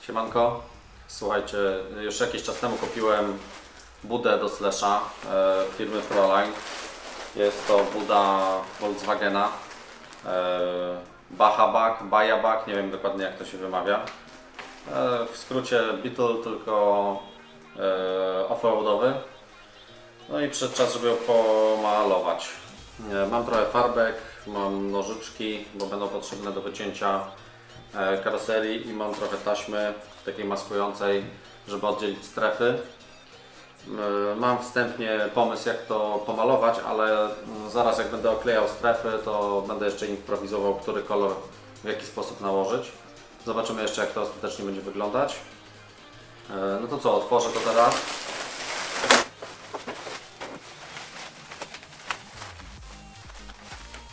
Siemanko, słuchajcie, już jakiś czas temu kupiłem budę do Slasha e, firmy Proline. Jest to buda Volkswagena e, Bahabak, Bayabak, nie wiem dokładnie jak to się wymawia. E, w skrócie Beetle, tylko e, offroadowy. No i przyszedł czas, żeby ją pomalować. E, Mam trochę farbek, mam nożyczki, bo będą potrzebne do wycięcia karoserii i mam trochę taśmy takiej maskującej, żeby oddzielić strefy. E, Mam wstępnie pomysł jak to pomalować, ale zaraz jak będę oklejał strefy, to będę jeszcze improwizował, który kolor w jaki sposób nałożyć. Zobaczymy jeszcze jak to ostatecznie będzie wyglądać. E, No to co, otworzę to teraz.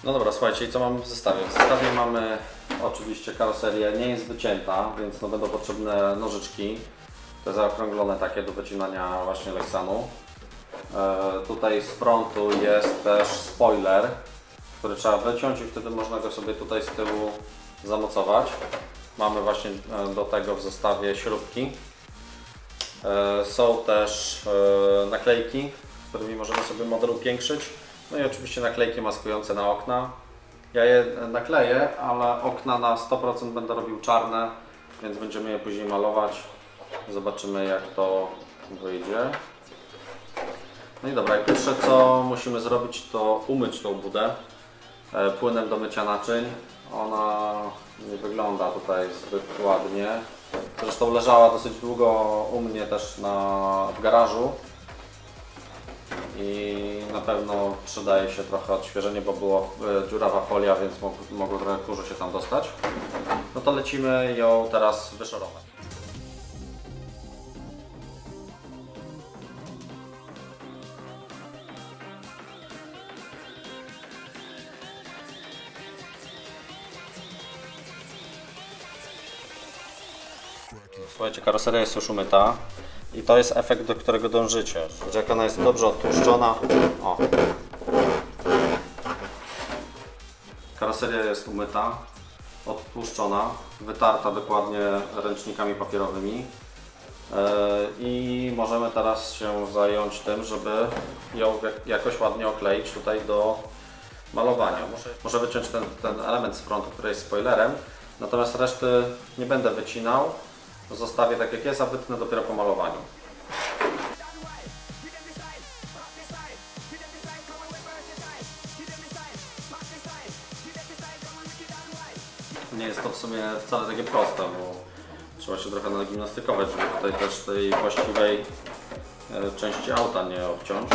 No dobra, słuchajcie, co mamy w zestawie? W zestawie mamy oczywiście karoserię, nie jest wycięta, więc no będą potrzebne nożyczki, te zaokrąglone takie do wycinania właśnie Lexanu. E, tutaj z frontu jest też spoiler, który trzeba wyciąć i wtedy można go sobie tutaj z tyłu zamocować. Mamy właśnie e, do tego w zestawie śrubki. E, Są też e, naklejki, którymi możemy sobie model upiększyć. No i oczywiście naklejki maskujące na okna. Ja je nakleję, ale okna na 100% będę robił czarne, więc będziemy je później malować. Zobaczymy jak to wyjdzie. No i dobra, pierwsze co musimy zrobić to umyć tą budę e, płynem do mycia naczyń. Ona nie wygląda tutaj zbyt ładnie. Zresztą leżała dosyć długo u mnie też na, w garażu i na pewno przydaje się trochę odświeżenie, bo było e, dziurawa folia, więc mog, mogło trochę kurzu się tam dostać. No to lecimy ją teraz wyszorować. Słuchajcie, karoseria jest już umyta i to jest efekt, do którego dążycie. Że jak ona jest dobrze odtłuszczona. O. Karoseria jest umyta, odtłuszczona, wytarta dokładnie ręcznikami papierowymi. E, I możemy teraz się zająć tym, żeby ją jak- jakoś ładnie okleić tutaj do malowania. Muszę, muszę wyciąć ten, ten element z frontu, który jest spoilerem, natomiast reszty nie będę wycinał. Zostawię tak jak jest, a wytnę dopiero po malowaniu. Nie jest to w sumie wcale takie proste, bo trzeba się trochę nagimnastykować, żeby tutaj też tej właściwej e, części auta nie obciąć.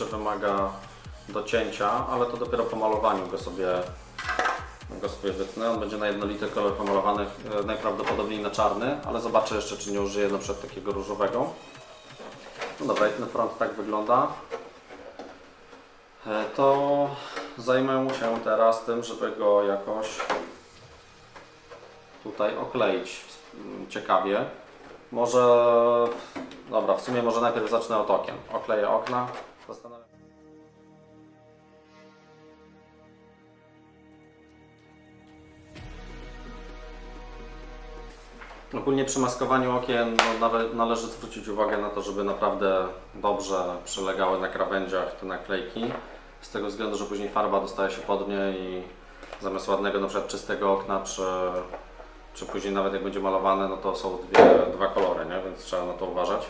Jeszcze wymaga docięcia, ale to dopiero po malowaniu go sobie, go sobie wytnę. On będzie na jednolity kolor pomalowany, e, najprawdopodobniej na czarny, ale zobaczę jeszcze, czy nie użyję na przykład takiego różowego. No dobra, ten front tak wygląda. E, To zajmę się teraz tym, żeby go jakoś tutaj okleić mm, ciekawie. Może, dobra, w sumie może najpierw zacznę od okien. Okleję okna. Zastanawiam Ogólnie przy maskowaniu okien no, nale- należy zwrócić uwagę na to, żeby naprawdę dobrze przylegały na krawędziach te naklejki. Z tego względu, że później farba dostaje się pod nie i zamiast ładnego, na przykład czystego okna, czy, czy później nawet jak będzie malowane, no to są dwie, dwa kolory, nie? więc trzeba na to uważać.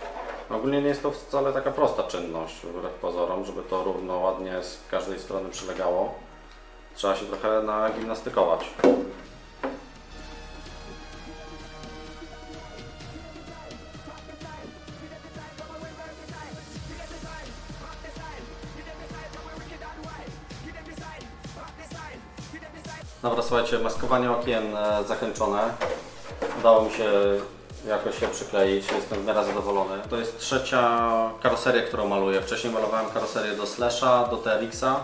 Ogólnie nie jest to wcale taka prosta czynność, wbrew pozorom, żeby to równo, ładnie z każdej strony przylegało. Trzeba się trochę nagimnastykować. Dobra, słuchajcie, maskowanie okien e, zakończone. Udało mi się jakoś się przykleić, jestem w miarę zadowolony. To jest trzecia karoseria, którą maluję. Wcześniej malowałem karoserię do Slasha, do TRX-a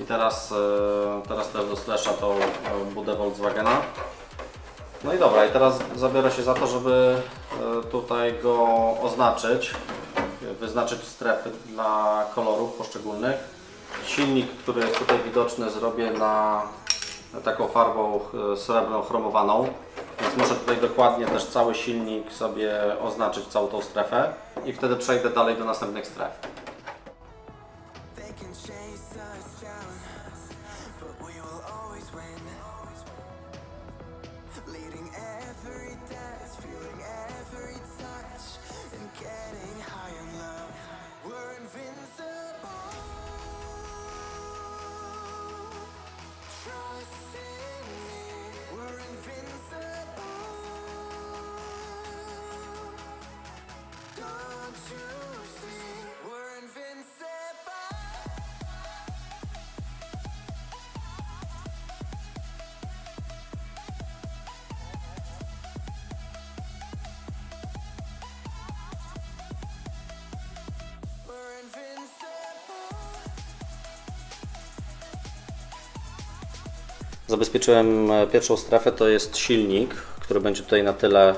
i teraz, e, teraz też do Slasha tą e, budę Volkswagena. No i dobra, i teraz zabiorę się za to, żeby e, tutaj go oznaczyć. wyznaczyć strefy dla kolorów poszczególnych. Silnik, który jest tutaj widoczny, zrobię na taką farbą srebrną chromowaną. Więc muszę tutaj dokładnie też cały silnik sobie oznaczyć całą tą strefę i wtedy przejdę dalej do następnych stref. Zabezpieczyłem e, pierwszą strefę, to jest silnik, który będzie tutaj na tyle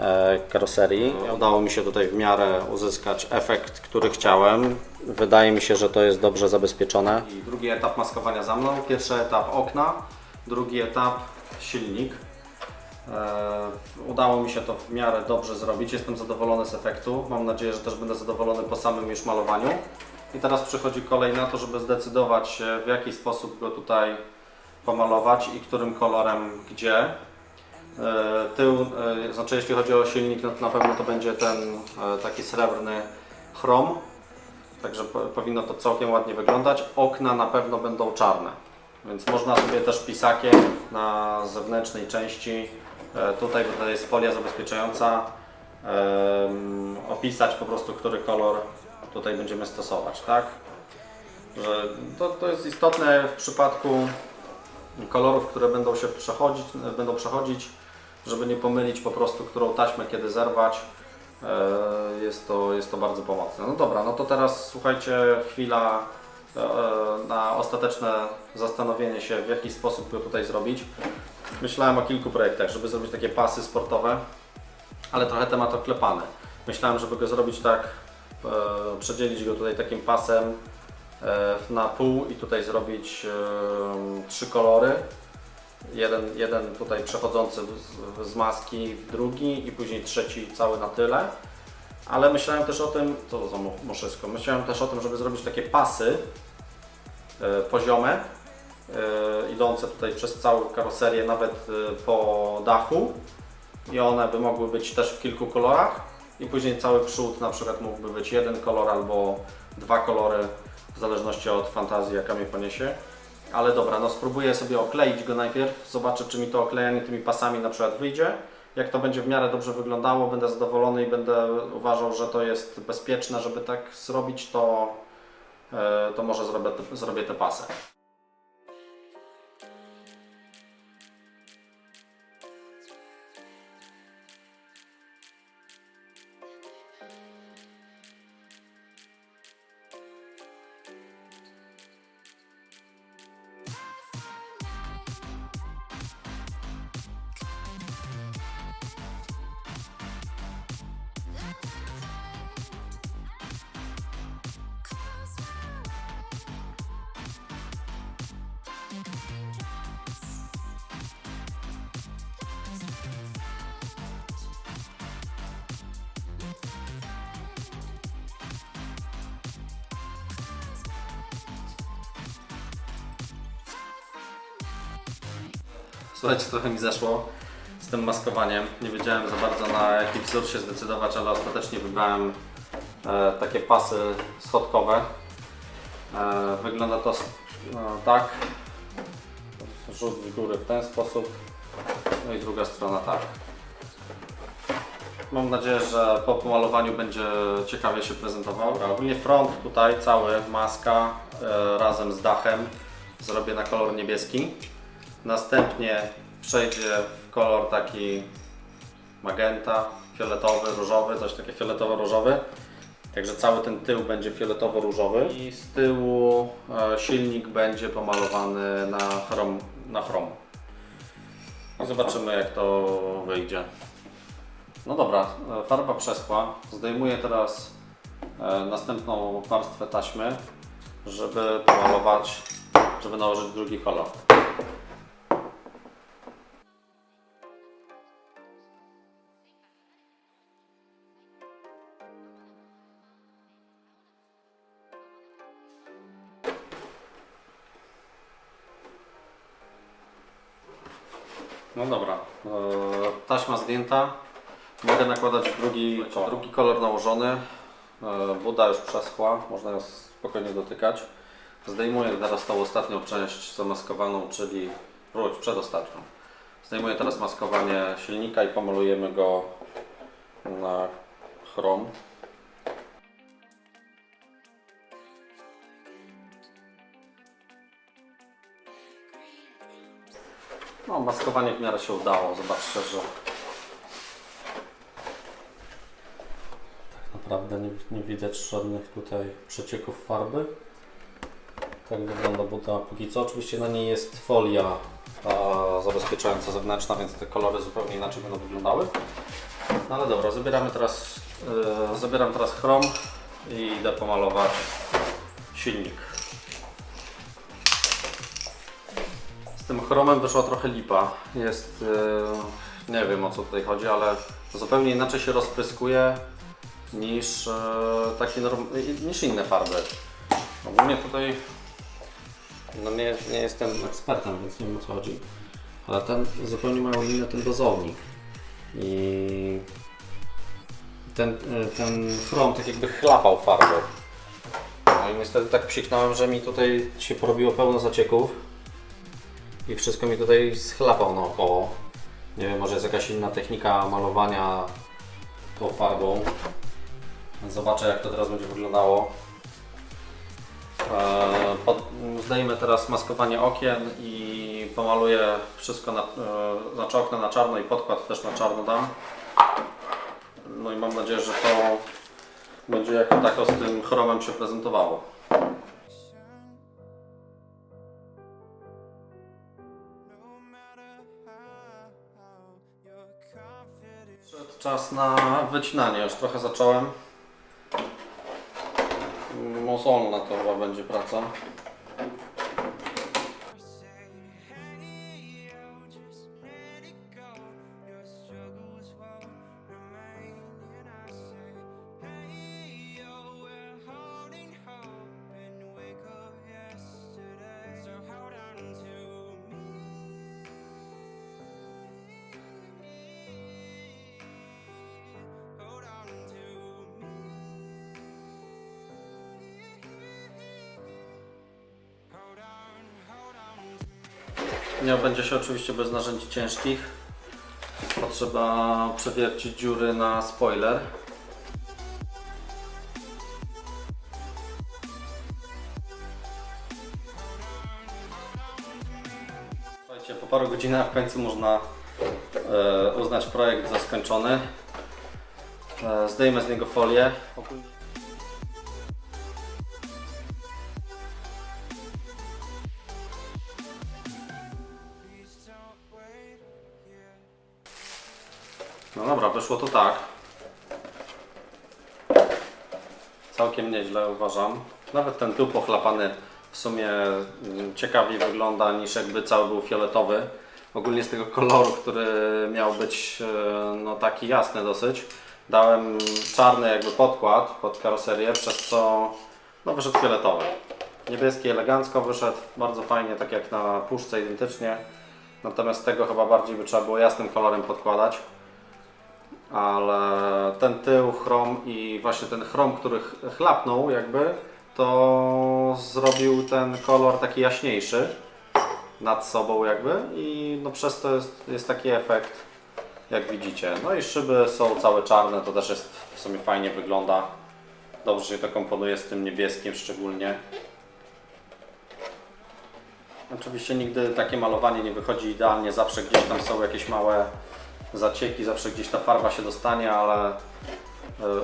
e, karoserii. Udało mi się tutaj w miarę uzyskać efekt, który chciałem. Wydaje mi się, że to jest dobrze zabezpieczone. I drugi etap maskowania za mną. Pierwszy etap okna, drugi etap silnik. E, Udało mi się to w miarę dobrze zrobić. Jestem zadowolony z efektu. Mam nadzieję, że też będę zadowolony po samym już malowaniu. I teraz przychodzi kolej na to, żeby zdecydować w jaki sposób go tutaj pomalować i którym kolorem gdzie. E, Tył, e, znaczy jeśli chodzi o silnik, no to na pewno to będzie ten e, taki srebrny chrom. Także po, powinno to całkiem ładnie wyglądać. Okna na pewno będą czarne. Więc można sobie też pisakiem na zewnętrznej części, tutaj, bo tutaj jest folia zabezpieczająca, opisać po prostu, który kolor tutaj będziemy stosować, tak? Że to, to jest istotne w przypadku kolorów, które będą się przechodzić, będą przechodzić, żeby nie pomylić po prostu, którą taśmę kiedy zerwać. E, Jest to, jest to bardzo pomocne. No dobra, no to teraz słuchajcie, chwila e, na ostateczne zastanowienie się, w jaki sposób go tutaj zrobić. Myślałem o kilku projektach, żeby zrobić takie pasy sportowe, ale trochę temat oklepany. Myślałem, żeby go zrobić tak, e, przedzielić go tutaj takim pasem na pół i tutaj zrobić e, trzy kolory. Jeden, jeden tutaj przechodzący z, maski w drugi i później trzeci cały na tyle. Ale myślałem też o tym, to za mo- moszysko, myślałem też o tym, żeby zrobić takie pasy e, poziome, e, idące tutaj przez całą karoserię, nawet e, po dachu i one by mogły być też w kilku kolorach i później cały przód na przykład mógłby być jeden kolor albo dwa kolory w zależności od fantazji jaka mnie poniesie. Ale dobra, no spróbuję sobie okleić go najpierw, zobaczę czy mi to oklejanie tymi pasami na przykład wyjdzie. Jak to będzie w miarę dobrze wyglądało, będę zadowolony i będę uważał, że to jest bezpieczne, żeby tak zrobić, to, e, to może zrobię, te- zrobię te pasy. Słuchajcie, trochę mi zeszło z tym maskowaniem. Nie wiedziałem za bardzo na jaki wzór się zdecydować, ale ostatecznie wybrałem e, takie pasy schodkowe. E, wygląda to no, tak. Rzut z góry w ten sposób. No i druga strona tak. Mam nadzieję, że po pomalowaniu będzie ciekawie się prezentował. Ogólnie front tutaj cały, maska e, razem z dachem zrobię na kolor niebieski. Następnie przejdzie w kolor taki magenta, fioletowy, różowy, coś takie fioletowo-różowy. Także cały ten tył będzie fioletowo-różowy i z tyłu e, silnik będzie pomalowany na chrom. Na chrom. I zobaczymy jak to wyjdzie. No dobra, e, farba przeschła. Zdejmuję teraz e, następną warstwę taśmy, żeby pomalować, żeby nałożyć drugi kolor. No dobra, e, taśma zdjęta. Mogę nakładać drugi, drugi kolor nałożony. E, Buda już przeschła, można ją spokojnie dotykać. Zdejmuję teraz tą ostatnią część zamaskowaną, czyli wróć, przedostatnią. Zdejmuję teraz maskowanie silnika i pomalujemy go na chrom. No, maskowanie w miarę się udało. Zobaczcie, że tak naprawdę nie, nie widać żadnych tutaj przecieków farby. Tak wygląda buta póki co. Oczywiście na niej jest folia a, zabezpieczająca zewnętrzna, więc te kolory zupełnie inaczej będą wyglądały. No ale dobra, zabieramy teraz, yy, zabieram teraz chrom i idę pomalować silnik. Z tym chromem wyszła trochę lipa. Jest, yy, nie wiem o co tutaj chodzi, ale zupełnie inaczej się rozpryskuje niż, yy, takie norm- niż inne farby. Ogólnie tutaj no nie, nie jestem ekspertem, więc nie wiem o co chodzi, ale ten zupełnie mają inny ten dozownik. I ten, yy, ten chrom tak jakby chlapał farbę. No i niestety tak psiknąłem, że mi tutaj się porobiło pełno zacieków i wszystko mi tutaj schlapał naokoło. Nie wiem, może jest jakaś inna technika malowania tą farbą. Zobaczę jak to teraz będzie wyglądało. Eee, zdejmę teraz maskowanie okien i pomaluję wszystko na, e, znaczy na czarno i podkład też na czarno dam. No i mam nadzieję, że to będzie jako tako z tym chromem się prezentowało. Czas na wycinanie, już trochę zacząłem. Mozolna to chyba będzie praca. Nie będzie się oczywiście bez narzędzi ciężkich. Potrzeba przewiercić dziury na spoiler. Słuchajcie, po paru godzinach w końcu można e, uznać projekt za skończony. E, zdejmę z niego folię. No dobra, wyszło to tak. Całkiem nieźle uważam. Nawet ten tył pochlapany w sumie mm, ciekawiej wygląda niż jakby cały był fioletowy. Ogólnie z tego koloru, który miał być e, no, taki jasny dosyć, dałem czarny jakby podkład pod karoserię, przez co no, wyszedł fioletowy. Niebieski elegancko wyszedł, bardzo fajnie, tak jak na puszce identycznie. Natomiast tego chyba bardziej by trzeba było jasnym kolorem podkładać ale ten tył, chrom i właśnie ten chrom, który ch- chlapnął jakby, to zrobił ten kolor taki jaśniejszy nad sobą jakby i no przez to jest, jest taki efekt jak widzicie. No i szyby są całe czarne, to też jest w sumie fajnie wygląda. Dobrze się to komponuje z tym niebieskim szczególnie. Oczywiście nigdy takie malowanie nie wychodzi idealnie, zawsze gdzieś tam są jakieś małe zacieki, zawsze gdzieś ta farba się dostanie, ale e,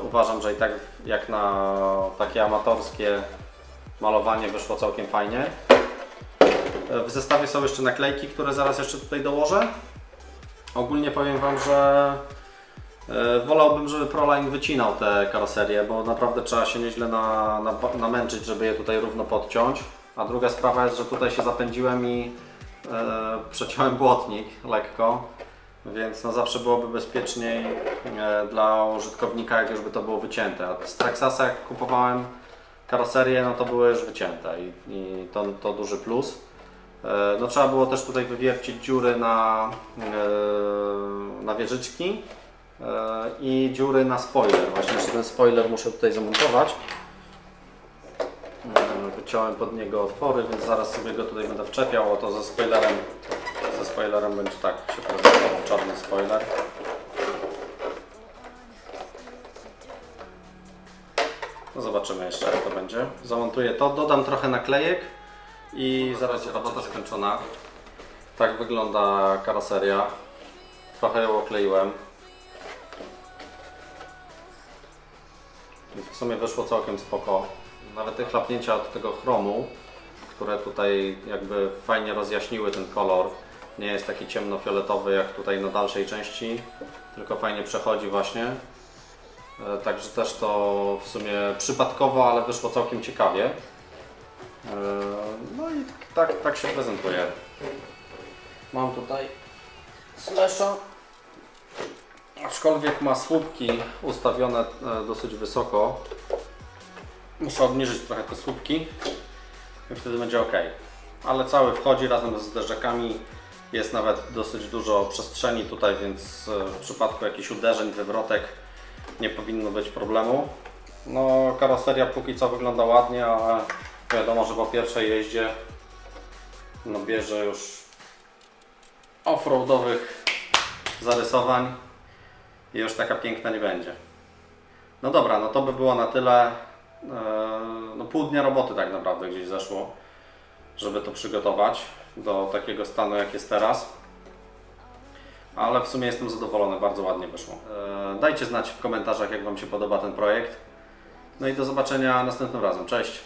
uważam, że i tak jak na takie amatorskie malowanie wyszło całkiem fajnie. E, W zestawie są jeszcze naklejki, które zaraz jeszcze tutaj dołożę. Ogólnie powiem Wam, że E, Wolałbym, żeby Proline wycinał te karoserie, bo naprawdę trzeba się nieźle na, na, namęczyć, żeby je tutaj równo podciąć. A druga sprawa jest, że tutaj się zapędziłem i e, przeciąłem błotnik lekko, więc no zawsze byłoby bezpieczniej e, dla użytkownika, jak już by to było wycięte. A z Traxasa jak kupowałem karoserię, no to były już wycięte i, i to, to duży plus. E, No trzeba było też tutaj wywiercić dziury na, e, na wieżyczki i dziury na spoiler. Właśnie jeszcze ten spoiler muszę tutaj zamontować. Wyciąłem pod niego otwory, więc zaraz sobie go tutaj będę wczepiał. Oto ze spoilerem, spoilerem będzie tak prezentował czarny spoiler. No zobaczymy jeszcze jak to będzie. Zamontuję to, dodam trochę naklejek i zaraz robota skończona. Tak wygląda karoseria. Trochę ją okleiłem. Więc w sumie wyszło całkiem spoko. Nawet te chlapnięcia od tego chromu, które tutaj jakby fajnie rozjaśniły ten kolor. Nie jest taki ciemnofioletowy jak tutaj na dalszej części, tylko fajnie przechodzi właśnie. E, Także też to w sumie przypadkowo, ale wyszło całkiem ciekawie. E, No i tak, tak, się prezentuje. Mam tutaj slasha. Aczkolwiek ma słupki ustawione e, dosyć wysoko. Muszę obniżyć trochę te słupki i wtedy będzie ok. Ale cały wchodzi razem z zderzakami. Jest nawet dosyć dużo przestrzeni tutaj, więc e, w przypadku jakichś uderzeń, wywrotek nie powinno być problemu. No, karoseria póki co wygląda ładnie, ale wiadomo, że po pierwszej jeździe no, bierze już offroadowych zarysowań i już taka piękna nie będzie. No dobra, no to by było na tyle. Eee, No pół dnia roboty tak naprawdę gdzieś zeszło, żeby to przygotować do takiego stanu jak jest teraz. Ale w sumie jestem zadowolony, bardzo ładnie wyszło. Eee, Dajcie znać w komentarzach jak Wam się podoba ten projekt. No i do zobaczenia następnym razem. Cześć!